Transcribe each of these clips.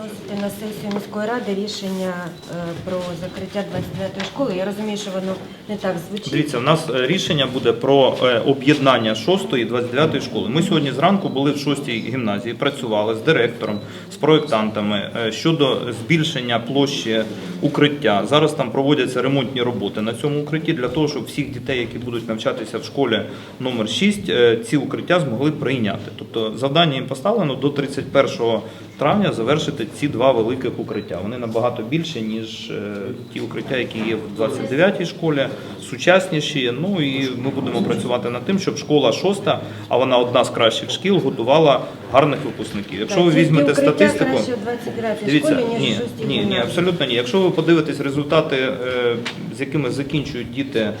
виносите на сесію міської ради рішення е, про закриття 29-ї школи. Я розумію, що воно не так звучить. Дивіться, у нас е, рішення буде про е, об'єднання 6 і 29 школи. Ми сьогодні зранку були в 6 гімназії, працювали з директором, з проєктантами щодо збільшення площі укриття. Зараз там проводяться ремонтні роботи на цьому укритті для того, щоб всіх дітей, які будуть навчатися в школі номер 6, е, ці укриття змогли прийняти. Тобто завдання їм поставлено до 31 травня завершити ці два великих укриття. Вони набагато більше, ніж е, ті укриття, які є в 29-й школі, сучасніші. Ну і ми будемо працювати над тим, щоб школа шоста, а вона одна з кращих шкіл, готувала гарних випускників. Якщо ви візьмете статистику, краще в 29-й Дивіться, ні, ні, ні, абсолютно ні. Якщо ви подивитесь результати, е, з якими закінчують діти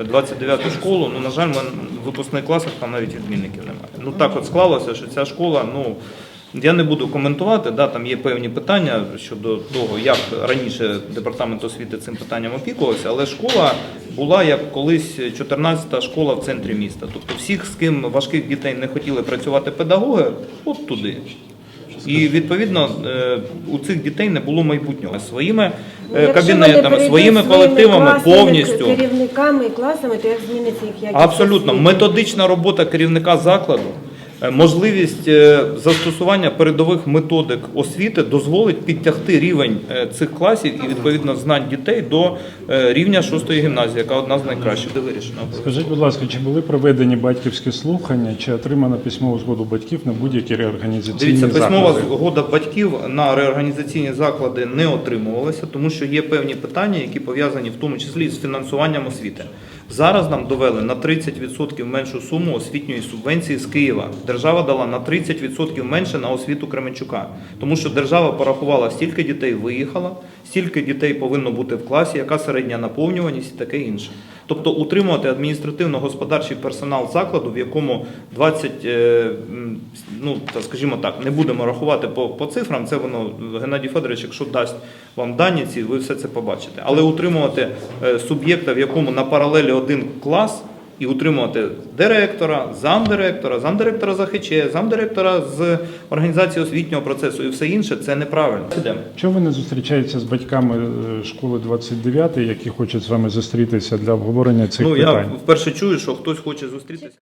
29-ту школу, ну на жаль, ми в випускних класах там навіть відмінників немає. Ну так от склалося, що ця школа, ну. Я не буду коментувати, да, там є певні питання щодо того, як раніше департамент освіти цим питанням опікувався, але школа була як колись 14-та школа в центрі міста. Тобто всіх, з ким важких дітей не хотіли працювати педагоги, от туди. І відповідно е, у цих дітей не було майбутнього своїми е, Ну, кабінетами, своїми колективами класними повністю. керівниками і класами, то як зміниться їх якість Абсолютно методична робота керівника закладу, можливість е, застосування передових методик освіти дозволить підтягти рівень е, цих класів і відповідно знань дітей до е, рівня шостої гімназії, яка одна з найкращих. Буде вирішено. Скажіть, будь ласка, чи були проведені батьківські слухання, чи отримано письмову згоду батьків на будь-які реорганізаційні Дивіться, письмова згода батьків на реорганізаційні заклади не отримувалася, тому що є певні питання, які пов'язані в тому числі з фінансуванням освіти. Зараз нам довели на 30% меншу суму освітньої субвенції з Києва. Держава дала на 30% менше на освіту Кременчука, тому що держава порахувала, стільки дітей виїхала, стільки дітей повинно бути в класі, яка середня наповнюваність і таке інше. Тобто утримувати адміністративно-господарчий персонал закладу, в якому 20, е, ну та скажімо так, не будемо рахувати по, по цифрам. Це воно Геннадій Федорович, якщо дасть вам дані ці, ви все це побачите. Але утримувати е, суб'єкта, в якому на паралелі один клас. І утримувати директора, замдиректора, замдиректора з АХЧ, замдиректора з організації освітнього процесу і все інше це неправильно. Чому ви не зустрічаєтеся з батьками е, школи 29, які хочуть з вами зустрітися для обговорення цих Ну я вперше чую, що хтось хоче зустрітися.